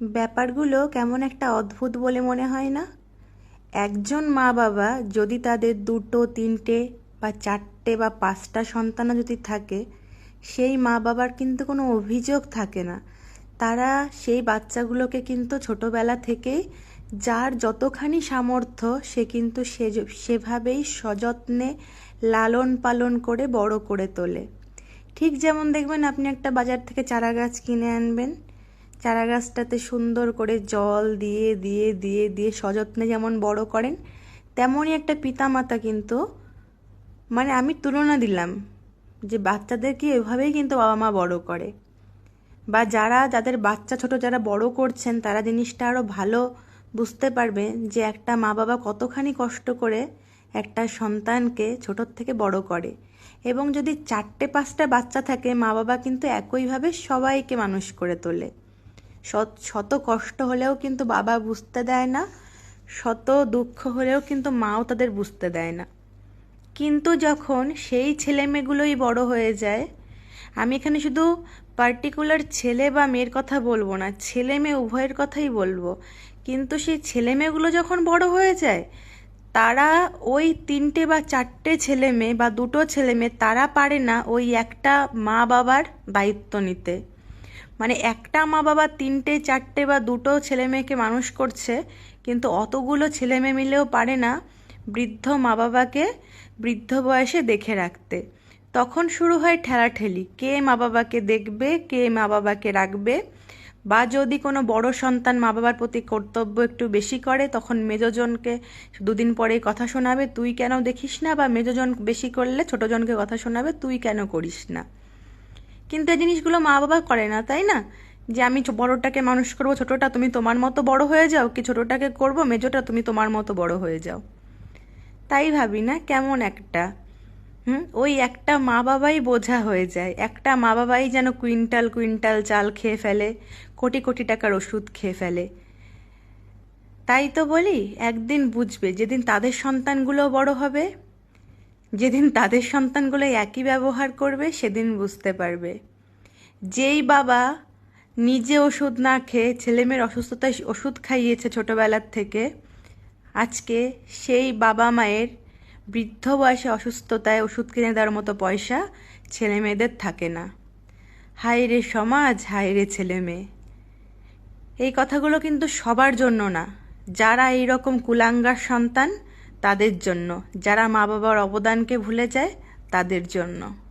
ব্যাপারগুলো কেমন একটা অদ্ভুত বলে মনে হয় না? একজন মা বাবা যদি তাদের দুটো, তিনটে বা চারটে বা পাঁচটা সন্তানও যদি থাকে, সেই মা বাবার কিন্তু কোনো অভিযোগ থাকে না। তারা সেই বাচ্চাগুলোকে কিন্তু ছোটোবেলা থেকেই যার যতখানি সামর্থ্য, সে কিন্তু সে সেভাবেই সযত্নে লালন পালন করে বড় করে তোলে। ঠিক যেমন দেখবেন আপনি একটা বাজার থেকে চারা গাছ কিনে আনবেন চারা গাছটাতে সুন্দর করে জল দিয়ে দিয়ে দিয়ে দিয়ে সযত্নে যেমন বড় করেন, তেমনই একটা পিতামাতা কিন্তু মানে আমি তুলনা দিলাম যে বাচ্চাদেরকে এভাবেই কিন্তু বাবা মা বড় করে। বা যারা, যাদের বাচ্চা ছোট যারা বড় করছেন, তারা জিনিসটা আরও ভালো বুঝতে পারবে যে একটা মা বাবা কতখানি কষ্ট করে একটা সন্তানকে ছোটোর থেকে বড় করে। এবং যদি চারটে, পাঁচটা বাচ্চা থাকে, মা বাবা কিন্তু একইভাবে সবাইকে মানুষ করে তোলে। শত কষ্ট হলেও কিন্তু বাবা বুঝতে দেয় না, শত দুঃখ হলেও কিন্তু মাও তাদের বুঝতে দেয় না। কিন্তু যখন সেই ছেলে মেয়েগুলোই বড় হয়ে যায়, আমি এখানে শুধু পার্টিকুলার ছেলে বা মেয়ের কথা বলব না ছেলে মেয়ে উভয়ের কথাই বলব। কিন্তু সেই ছেলে মেয়েগুলো যখন বড় হয়ে যায়, তারা ওই তিনটে বা চারটে ছেলে মেয়ে বা দুটো ছেলে মেয়ে তারা পারে না ওই একটা মা বাবার দায়িত্ব নিতে। মানে একটা মা বাবা তিনটে, চারটে বা দুটো ছেলে মেয়েকে মানুষ করছে, কিন্তু অতগুলো ছেলে মেয়ে মিলেও পারে না বৃদ্ধ মা বাবাকে বৃদ্ধ বয়সে দেখে রাখতে। তখন শুরু হয় ঠেলাঠেলি। কে মা বাবাকে দেখবে, কে মা বাবাকে রাখবে? বা যদি কোনো বড় সন্তান মা বাবার প্রতি কর্তব্য একটু বেশি করে, তখন মেজজনকে দুদিন পরেই কথা শোনাবে, তুই কেন দেখিস না? বা, মেজজন বেশি করলে ছোটজনকে কথা শোনাবে, তুই কেন করিস না? কিন্তু এই জিনিসগুলো মা বাবা করে না, তাই না? যে আমি বড়টাকে মানুষ করব, ছোটটা তুমি তোমার মতো বড় হয়ে যাও, কি ছোটটাকে করব, মেজোটা তুমি তোমার মতো বড় হয়ে যাও। তাই ভাবি না, কেমন একটা? হুম? ওই একটা মা বাবাই বোঝা হয়ে যায়। একটা মা বাবাই যেন কুইন্টাল কুইন্টাল চাল খেয়ে ফেলে, কোটি কোটি টাকার ওষুধ খেয়ে ফেলে। তাই তো বলি, একদিন বুঝবে, যেদিন তাদের সন্তানগুলো বড় হবে যেদিন তাদের সন্তানগুলো একই ব্যবহার করবে, সেদিন বুঝতে পারবে। যেই বাবা নিজে ওষুধ না খেয়ে ছেলেমেয়ের অসুস্থতায় ওষুধ খাইয়েছে ছোটোবেলার থেকে, আজকে সেই বাবা মায়ের বৃদ্ধ বয়সে অসুস্থতায় ওষুধ কিনে দেওয়ার মতো পয়সা ছেলে মেয়েদের থাকে না। হায় রে সমাজ, হায় রে ছেলে মেয়ে এই কথাগুলো কিন্তু সবার জন্য না। যারা এই রকম কুলাঙ্গার সন্তান তাদের জন্য। যারা মা বাবার অবদানকে ভুলে যায় তাদের জন্য।